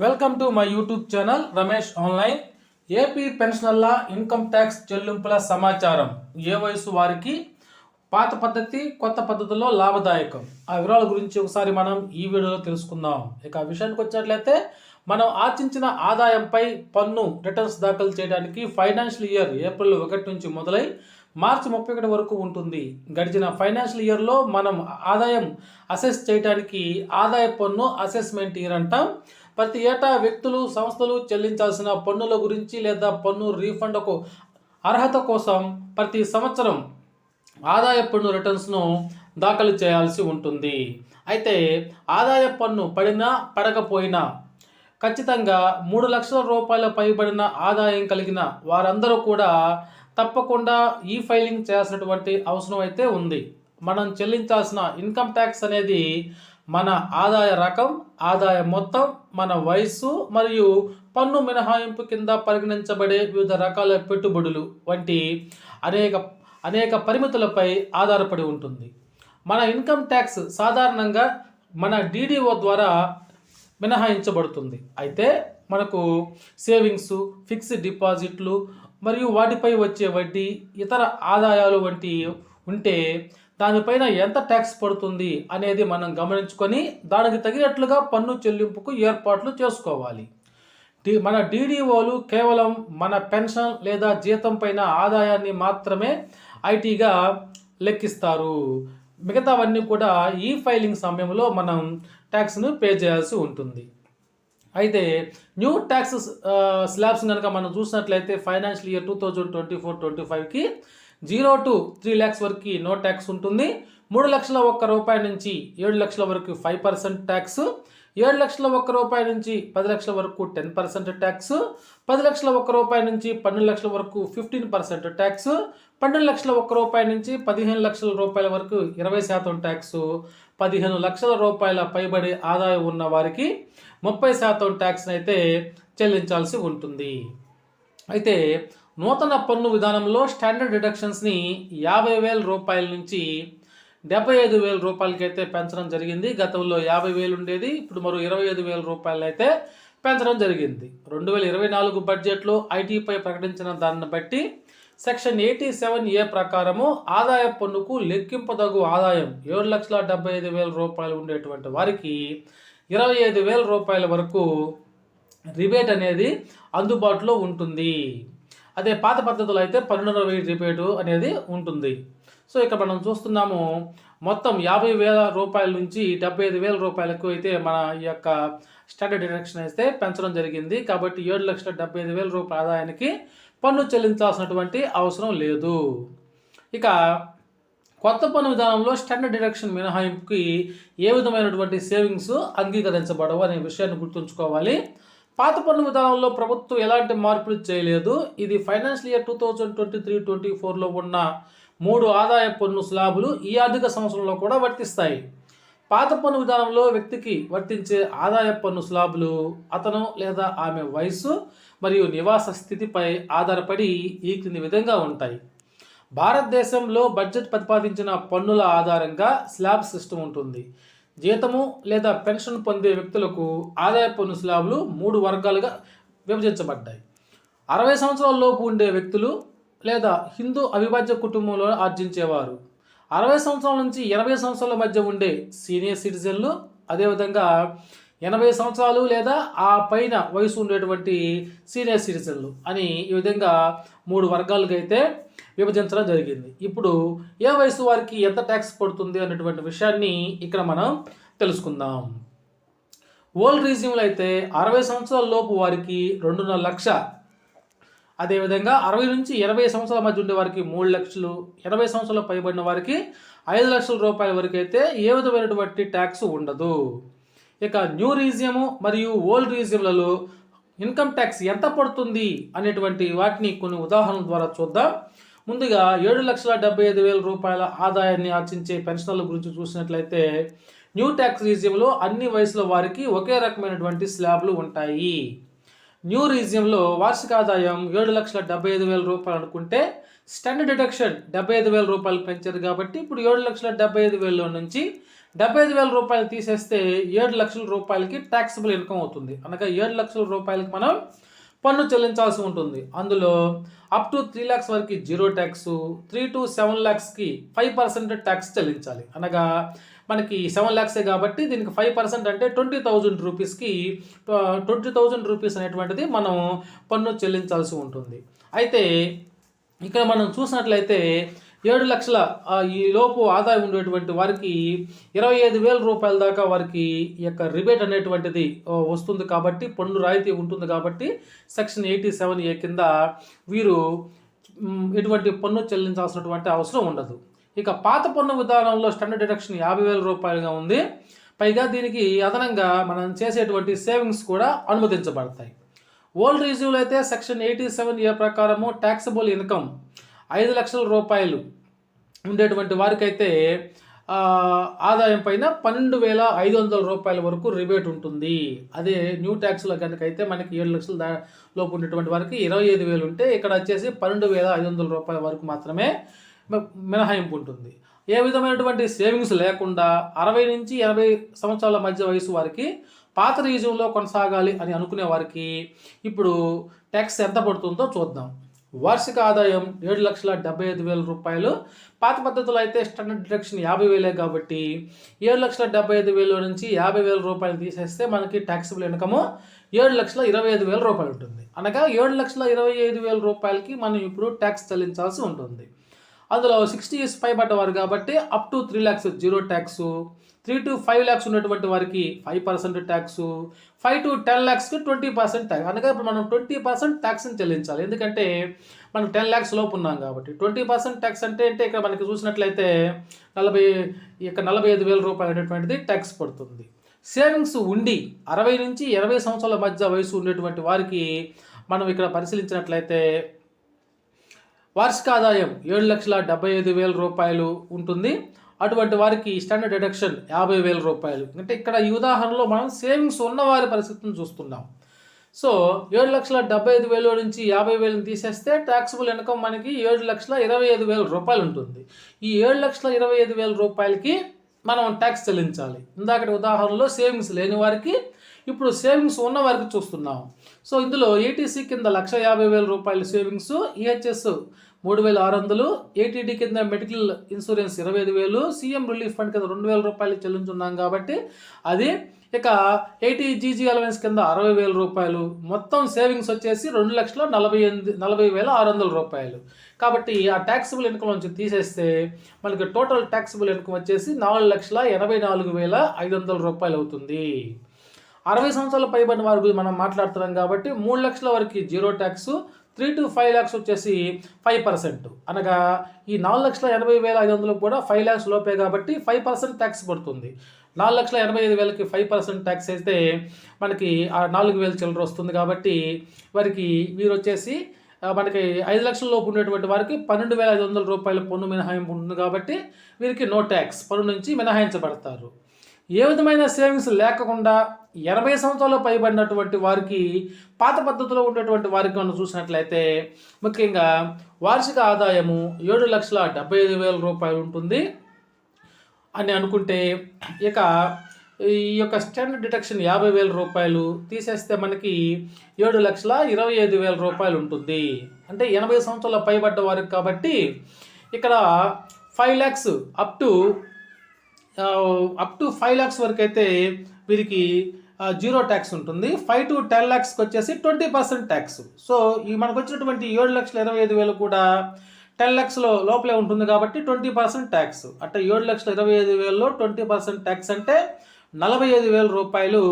Welcome to my YouTube channel Ramesh online AP పెన్షనర్ల income tax చెల్లింపుల సమాచారం. ఏ వయసు వారికి? పాత పద్ధతి కొత్త పద్ధతిలో లాభదాయకం. ఆ వివరాల గురించి ఒకసారి మనం ఈ వీడియోలో తెలుసుకుందాం. ఇక విషయానికి వచ్చినట్లయితే మనం ఆర్చించిన ఆదాయంపై పన్ను రిటర్న్స్ దాఖలు చేయడానికి ఫైనాన్షియల్ ఇయర్ ఏప్రిల్ ఒకటి నుంచి మొదలై మార్చి ముప్పై ఒకటి వరకు ఉంటుంది. గడిచిన ఫైనాన్షియల్ ఇయర్లో మనం ఆదాయం అసెస్ చేయడానికి ఆదాయ పన్ను అసెస్మెంట్ ఇయర్ అంటాం. ప్రతి ఏటా వ్యక్తులు సంస్థలు చెల్లించాల్సిన పన్నుల గురించి లేదా పన్ను రీఫండ్కు అర్హత కోసం ప్రతి సంవత్సరం ఆదాయ పన్ను రిటర్న్స్ను దాఖలు చేయాల్సి ఉంటుంది. అయితే ఆదాయ పన్ను పడినా పడకపోయినా ఖచ్చితంగా మూడు లక్షల రూపాయల పైబడిన ఆదాయం కలిగిన వారందరూ కూడా తప్పకుండా ఈ ఫైలింగ్ చేయాల్సినటువంటి అవసరం అయితే ఉంది. మనం చెల్లించాల్సిన ఇన్కమ్ ట్యాక్స్ అనేది మన ఆదాయ రకం ఆదాయ మొత్తం మన వయస్సు మరియు పన్ను మినహాయింపు కింద పరిగణించబడే వివిధ రకాల పెట్టుబడులు వంటి అనేక అనేక పరిమితులపై ఆధారపడి ఉంటుంది. మన ఇన్కమ్ ట్యాక్స్ సాధారణంగా మన డీడీఓ ద్వారా మినహాయించబడుతుంది. అయితే మనకు సేవింగ్స్ ఫిక్స్డ్ డిపాజిట్లు మరియు వాటిపై వచ్చే వడ్డీ ఇతర ఆదాయాలు వంటి ఉంటే దానిపైన ఎంత ట్యాక్స్ పడుతుంది అనేది మనం గమనించుకొని దానికి తగినట్లుగా పన్ను చెల్లింపుకు ఏర్పాట్లు చేసుకోవాలి. డి మన డీడీఓలు కేవలం మన పెన్షన్ లేదా జీతం పైన ఆదాయాన్ని మాత్రమే ఐటీగా లెక్కిస్తారు. మిగతావన్నీ కూడా ఈ ఫైలింగ్ సమయంలో మనం ట్యాక్స్ను పే చేయాల్సి ఉంటుంది. అయితే న్యూ ట్యాక్స్ స్లాబ్స్ కనుక మనం చూసినట్లయితే financial year two thousand twenty four twenty ఫైవ్కి జీరో టు త్రీ ల్యాక్స్ వరకు నో ట్యాక్స్ ఉంటుంది. మూడు లక్షల ఒక్క రూపాయి నుంచి ఏడు లక్షల వరకు ఫైవ్ పర్సెంట్ ట్యాక్స్. ఏడు లక్షల ఒక్క రూపాయి నుంచి పది లక్షల వరకు టెన్ పర్సెంట్ ట్యాక్స్. పది లక్షల ఒక్క రూపాయి నుంచి పన్నెండు లక్షల వరకు ఫిఫ్టీన్ పర్సెంట్ ట్యాక్స్. పన్నెండు లక్షల ఒక్క రూపాయి నుంచి పదిహేను లక్షల రూపాయల వరకు ఇరవై శాతం ట్యాక్స్. పదిహేను లక్షల రూపాయల పైబడి ఆదాయం ఉన్న వారికి ముప్పై శాతం ట్యాక్స్ని అయితే చెల్లించాల్సి ఉంటుంది. అయితే నూతన పన్ను విధానంలో స్టాండర్డ్ డిడక్షన్స్ని యాభై వేల రూపాయల నుంచి డెబ్బై ఐదు వేల రూపాయలకైతే పెంచడం జరిగింది. గతంలో యాభై వేలు ఉండేది ఇప్పుడు మరో ఇరవై ఐదు వేల రూపాయలు అయితే పెంచడం జరిగింది. రెండు వేల ఇరవై నాలుగు బడ్జెట్లో ఐటీపై ప్రకటించిన దాన్ని బట్టి సెక్షన్ ఎయిటీ సెవెన్ ఏ ప్రకారము ఆదాయ పన్నుకు లెక్కింపదగు ఆదాయం ఏడు లక్షల డెబ్బై ఐదు వేల రూపాయలు ఉండేటువంటి వారికి ఇరవై ఐదు వేల రూపాయల వరకు రిబేట్ అనేది అందుబాటులో ఉంటుంది. అదే పాత పద్ధతిలో అయితే పన్నెండున్నర వెయ్యి రిపేటు అనేది ఉంటుంది. సో ఇక్కడ మనం చూస్తున్నాము మొత్తం యాభై వేల రూపాయల నుంచి డెబ్బై ఐదు వేల రూపాయలకు అయితే మన ఈ యొక్క స్టాండర్డ్ డిడక్షన్ అయితే పెంచడం జరిగింది. కాబట్టి ఏడు లక్షల డెబ్బై ఐదు వేల రూపాయల ఆదాయానికి పన్ను చెల్లించాల్సినటువంటి అవసరం లేదు. ఇక కొత్త పన్ను విధానంలో స్టాండర్డ్ డిడక్షన్ మినహాయింపుకి ఏ విధమైనటువంటి సేవింగ్స్ అంగీకరించబడవు అనే విషయాన్ని గుర్తుంచుకోవాలి. పాత పన్ను విధానంలో ప్రభుత్వం ఎలాంటి మార్పులు చేయలేదు. ఇది financial year two thousand twenty three twenty ఫోర్లో ఉన్న మూడు ఆదాయ పన్ను స్లాబులు ఈ ఆర్థిక సంవత్సరంలో కూడా వర్తిస్తాయి. పాత పన్ను విధానంలో వ్యక్తికి వర్తించే ఆదాయ పన్ను స్లాబులు అతను లేదా ఆమె వయస్సు మరియు నివాస స్థితిపై ఆధారపడి ఈ క్రింది విధంగా ఉంటాయి. భారతదేశంలో బడ్జెట్ ప్రతిపాదించిన పన్నుల ఆధారంగా స్లాబ్ సిస్టమ్ ఉంటుంది. జీతము లేదా పెన్షన్ పొందే వ్యక్తులకు ఆదాయ పన్ను స్లాబులు మూడు వర్గాలుగా విభజించబడ్డాయి. అరవై సంవత్సరాల లోపు ఉండే వ్యక్తులు లేదా హిందూ అవిభాజ్య కుటుంబంలో ఆర్జించేవారు. అరవై సంవత్సరాల నుంచి ఎనభై సంవత్సరాల మధ్య ఉండే సీనియర్ సిటిజన్లు అదేవిధంగా ఎనభై సంవత్సరాలు లేదా ఆ పైన వయసు ఉండేటువంటి సీనియర్ సిటిజన్లు అని ఈ విధంగా మూడు వర్గాలుగా అయితే విభజించడం జరిగింది. ఇప్పుడు ఏ వయసు వారికి ఎంత ట్యాక్స్ పడుతుంది అనేటువంటి విషయాన్ని ఇక్కడ మనం తెలుసుకుందాం. ఓల్డ్ రీజియంలో అయితే అరవై సంవత్సరాల లోపు వారికి రెండున్నర లక్ష. అదేవిధంగా అరవై నుంచి ఇరవై సంవత్సరాల మధ్య ఉండే వారికి మూడు లక్షలు ఎనభై సంవత్సరాలు పైబడిన వారికి ఐదు లక్షల రూపాయల వరకు అయితే ఏ విధమైనటువంటి ట్యాక్స్ ఉండదు. ఇక న్యూ రీజియము మరియు ఓల్డ్ రీజియంలలో ఇన్కమ్ ట్యాక్స్ ఎంత పడుతుంది అనేటువంటి వాటిని కొన్ని ఉదాహరణల ద్వారా చూద్దాం. ముందుగా ఏడు లక్షల డెబ్బై ఐదు వేల రూపాయల ఆదాయాన్ని ఆర్జించే పెన్షనర్ల గురించి చూసినట్లయితే న్యూ ట్యాక్స్ రీజియంలో అన్ని వయసుల వారికి ఒకే రకమైనటువంటి స్లాబ్లు ఉంటాయి. న్యూ రీజియంలో వార్షిక ఆదాయం ఏడు లక్షల డెబ్బై ఐదు వేల రూపాయలు అనుకుంటే స్టాండర్డ్ డిడక్షన్ డెబ్బై ఐదు వేల రూపాయలు పెంచారు కాబట్టి ఇప్పుడు ఏడు లక్షల డెబ్బై ఐదు వేల నుంచి డెబ్బై ఐదు వేల రూపాయలు తీసేస్తే ఏడు లక్షల రూపాయలకి ట్యాక్సిబుల్ ఇన్కమ్ అవుతుంది. అనగా ఏడు లక్షల రూపాయలకి మనం పన్ను చెల్లించాల్సి ఉంటుంది. అందులో అప్ టు త్రీ ల్యాక్స్ వరకు zero tax three to seven ల్యాక్స్కి five percent tax చెల్లించాలి. అనగా మనకి సెవెన్ ల్యాక్సే కాబట్టి దీనికి ఫైవ్ పర్సెంట్ అంటే ట్వంటీ థౌజండ్ రూపీస్కి ట్వంటీ థౌజండ్ రూపీస్ అనేటువంటిది మనం పన్ను చెల్లించాల్సి ఉంటుంది. అయితే ఇక్కడ మనం చూసినట్లయితే ఏడు లక్షల ఈ లోపు ఆదాయం ఉండేటువంటి వారికి ఇరవై ఐదు వేల రూపాయల దాకా వారికి ఈ యొక్క రిబేట్ అనేటువంటిది వస్తుంది కాబట్టి పన్ను రాయితీ ఉంటుంది కాబట్టి సెక్షన్ ఎయిటీ సెవెన్ ఏ కింద వీరు ఎటువంటి పన్ను చెల్లించాల్సినటువంటి అవసరం ఉండదు. ఇక పాత పన్ను విధానంలో స్టాండర్డ్ డిడక్షన్ యాభై వేల రూపాయలుగా ఉంది. పైగా దీనికి అదనంగా మనం చేసేటువంటి సేవింగ్స్ కూడా అనుమతించబడతాయి. ఓల్డ్ రిజ్యూలు అయితే సెక్షన్ ఎయిటీ సెవెన్ ఏ ప్రకారము ట్యాక్సబుల్ ఇన్కమ్ ఐదు లక్షల రూపాయలు ఉండేటువంటి వారికైతే ఆదాయం పైన పన్నెండు వేల ఐదు వందల రూపాయల వరకు రిబేట్ ఉంటుంది. అదే న్యూ ట్యాక్స్లో కనుక అయితే మనకి ఏడు లక్షల దా లోపు ఉండేటువంటి వారికి ఇరవై ఐదు వేలు ఉంటే ఇక్కడ వచ్చేసి పన్నెండు వేల ఐదు వందల రూపాయల వరకు మాత్రమే మినహాయింపు ఉంటుంది. ఏ విధమైనటువంటి సేవింగ్స్ లేకుండా అరవై నుంచి ఎనభై సంవత్సరాల మధ్య వయసు వారికి పాత రీజంలో కొనసాగాలి అని అనుకునే వారికి ఇప్పుడు ట్యాక్స్ ఎంత పడుతుందో చూద్దాం. వార్షిక ఆదాయం ఏడు లక్షల డెబ్బై ఐదు వేల రూపాయలు. పాత పద్ధతిలో అయితే స్టాండర్డ్ డిడక్షన్ యాభై వేలే కాబట్టి ఏడు లక్షల డెబ్బై ఐదు వేల నుంచి యాభై వేల రూపాయలు తీసేస్తే మనకి ట్యాక్సిబుల్ ఇన్కము ఏడు లక్షల ఇరవై ఐదు వేల రూపాయలు ఉంటుంది. అనగా ఏడు లక్షల ఇరవై ఐదు వేల రూపాయలకి మనం ఇప్పుడు ట్యాక్స్ చెల్లించాల్సి ఉంటుంది. అందులో సిక్స్టీ ఇయర్స్ పైబడ్డ వారు కాబట్టి up to three lakhs zero tax three to five lakhs ఉన్నటువంటి వారికి five percent tax five to ten ల్యాక్స్కి twenty percent tax అనగా ఇప్పుడు మనం ట్వంటీ పర్సెంట్ ట్యాక్స్ని చెల్లించాలి. ఎందుకంటే మనం టెన్ ల్యాక్స్ లోపు ఉన్నాం కాబట్టి. ట్వంటీ పర్సెంట్ ట్యాక్స్ అంటే అంటే ఇక్కడ మనకి చూసినట్లయితే నలభై ఇక నలభై ఐదు వేల రూపాయలు అనేటువంటిది ట్యాక్స్ పడుతుంది. సేవింగ్స్ ఉండి అరవై నుంచి ఇరవై సంవత్సరాల మధ్య వయసు ఉండేటువంటి వారికి మనం ఇక్కడ పరిశీలించినట్లయితే వార్షిక ఆదాయం ఏడు లక్షల డెబ్బై ఐదు వేల రూపాయలు ఉంటుంది. అటువంటి వారికి స్టాండర్డ్ డిడక్షన్ యాభై వేల రూపాయలు. అంటే ఇక్కడ ఈ ఉదాహరణలో మనం సేవింగ్స్ ఉన్నవారి పరిస్థితిని చూస్తున్నాం. సో ఏడు లక్షల డెబ్బై ఐదు వేలు నుంచి యాభై వేలను తీసేస్తే ట్యాక్సిబుల్ ఇన్కమ్ మనకి ఏడు లక్షల ఇరవై ఐదు వేల రూపాయలు ఉంటుంది. ఈ ఏడు లక్షల ఇరవై ఐదు వేల రూపాయలకి మనం ట్యాక్స్ చెల్లించాలి. ఇందాకటి ఉదాహరణలో సేవింగ్స్ లేని వారికి ఇప్పుడు సేవింగ్స్ ఉన్న వారికి చూస్తున్నాం. సో ఇందులో ఏటీసీ కింద లక్ష యాభై వేల రూపాయల సేవింగ్స్ ఈహెచ్ఎస్ మూడు వేల ఆరు వందలు ఏటీడీ కింద మెడికల్ ఇన్సూరెన్స్ ఇరవై ఐదు వేలు సీఎం రిలీఫ్ ఫండ్ కింద రెండు వేల రూపాయలు చెల్లించున్నాం కాబట్టి అది ఇక ఏటీజీజీ జీజీ అలవెన్స్ కింద అరవై వేల రూపాయలు. మొత్తం సేవింగ్స్ వచ్చేసి రెండు లక్షల నలభై ఎనిమిది నలభై వేల ఆరు వందల రూపాయలు. కాబట్టి ఆ ట్యాక్సిబుల్ ఇన్కమ్ నుంచి తీసేస్తే మనకి టోటల్ ట్యాక్సిబుల్ ఇన్కమ్ వచ్చేసి నాలుగు లక్షల ఎనభై నాలుగు వేల ఐదు వందల రూపాయలు అవుతుంది. అరవై సంవత్సరాల పైబడిన వారి గురించి మనం మాట్లాడుతున్నాం కాబట్టి మూడు లక్షల వరకు zero tax three to five lakhs వచ్చేసి ఫైవ్ పర్సెంట్ అనగా ఈ నాలుగు లక్షల ఎనభై వేల ఐదు వందలకు కూడా ఫైవ్ ల్యాక్స్ లోపే కాబట్టి ఫైవ్ పర్సెంట్ ట్యాక్స్ పడుతుంది. నాలుగు లక్షల ఎనభై ఐదు వేలకి ఫైవ్ పర్సెంట్ ట్యాక్స్ అయితే మనకి ఆ నాలుగు వేల చిల్లర వస్తుంది కాబట్టి వారికి వీరు వచ్చేసి మనకి ఐదు లక్షల లోపు ఉండేటువంటి వారికి పన్నెండు వేల ఐదు వందల రూపాయల పన్ను మినహాయింపు ఉంటుంది కాబట్టి వీరికి నో ట్యాక్స్ పన్ను నుంచి మినహాయించబడతారు. ఏ విధమైన సేవింగ్స్ లేకుండా ఎనభై సంవత్సరాలు పైబడినటువంటి వారికి పాత పద్ధతిలో ఉన్నటువంటి వారికి మనం చూసినట్లయితే ముఖ్యంగా వార్షిక ఆదాయము ఏడు లక్షల డెబ్బై ఐదు వేల రూపాయలు ఉంటుంది అని అనుకుంటే ఇక ఈ యొక్క స్టాండర్డ్ డిటక్షన్ యాభై వేల రూపాయలు తీసేస్తే మనకి ఏడు లక్షల ఇరవై ఐదు వేల రూపాయలు ఉంటుంది. అంటే ఎనభై సంవత్సరాల పైబడ్డ వారికి కాబట్టి ఇక్కడ five lakhs up to up to five lakhs వరకు అయితే వీరికి జీరో ట్యాక్స్ ఉంటుంది. ఫైవ్ టు టెన్ ల్యాక్స్కి వచ్చేసి ట్వంటీ పర్సెంట్ ట్యాక్స్ సో ఈ మనకు వచ్చినటువంటి ఏడు లక్షల ఇరవై ఐదు వేలు కూడా టెన్ ల్యాక్స్లో లోపలే ఉంటుంది కాబట్టి ట్వంటీ పర్సెంట్ ట్యాక్స్ అంటే ఏడు లక్షల ఇరవై ఐదు వేలలో ట్వంటీ పర్సెంట్ ట్యాక్స్ అంటే నలభై ఐదు వేల రూపాయలు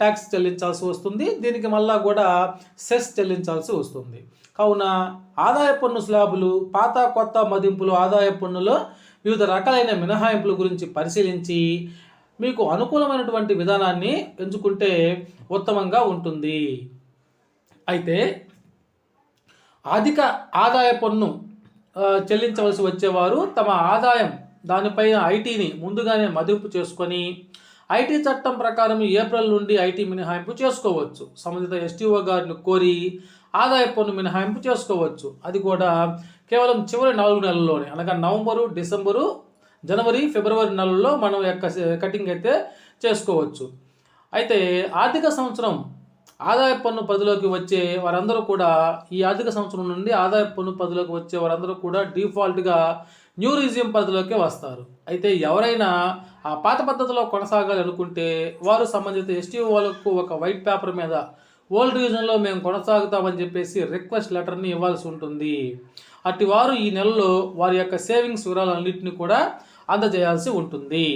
ట్యాక్స్ చెల్లించాల్సి వస్తుంది. దీనికి మళ్ళా కూడా సెస్ చెల్లించాల్సి వస్తుంది. కావున ఆదాయ పన్ను స్లాబులు పాత కొత్త మదింపులు ఆదాయ పన్నులో వివిధ రకాలైన మినహాయింపుల గురించి పరిశీలించి మీకు అనుకూలమైనటువంటి విధానాన్ని ఎంచుకుంటే ఉత్తమంగా ఉంటుంది. అయితే అధిక ఆదాయ పన్ను చెల్లించవలసి వచ్చేవారు తమ ఆదాయం దానిపైన ఐటీని ముందుగానే మదింపు చేసుకొని ఐటీ చట్టం ప్రకారం ఏప్రిల్ నుండి ఐటీ మినహాయింపు చేసుకోవచ్చు. సంబంధిత ఎస్టీఓ గారిని కోరి ఆదాయ పన్ను మినహాయింపు చేసుకోవచ్చు. అది కూడా కేవలం చివరి నాలుగు నెలల్లోనే అనగా నవంబరు డిసెంబరు జనవరి ఫిబ్రవరి నెలల్లో మనం యొక్క కటింగ్ అయితే చేసుకోవచ్చు. అయితే ఆర్థిక సంవత్సరం ఆదాయ పన్ను పదిలోకి వచ్చే వారందరూ కూడా ఈ ఆర్థిక సంవత్సరం నుండి ఆదాయ పన్ను పదిలోకి వచ్చే వారందరూ కూడా డిఫాల్ట్గా న్యూ రిజ్యూమ్ పద్ధతిలోకి వస్తారు. అయితే ఎవరైనా ఆ పాత పద్ధతిలో కొనసాగాలి అనుకుంటే వారు సంబంధిత ఎస్టీ వాళ్ళకు ఒక వైట్ పేపర్ మీద ఓల్డ్ రీజన్లో మేము కొనసాగుతామని చెప్పేసి రిక్వెస్ట్ లెటర్ని ఇవ్వాల్సి ఉంటుంది. అట్టి వారు ఈ నెలలో వారి యొక్క సేవింగ్స్ వివరాలన్నింటినీ కూడా అందజేయాల్సి ఉంటుంది.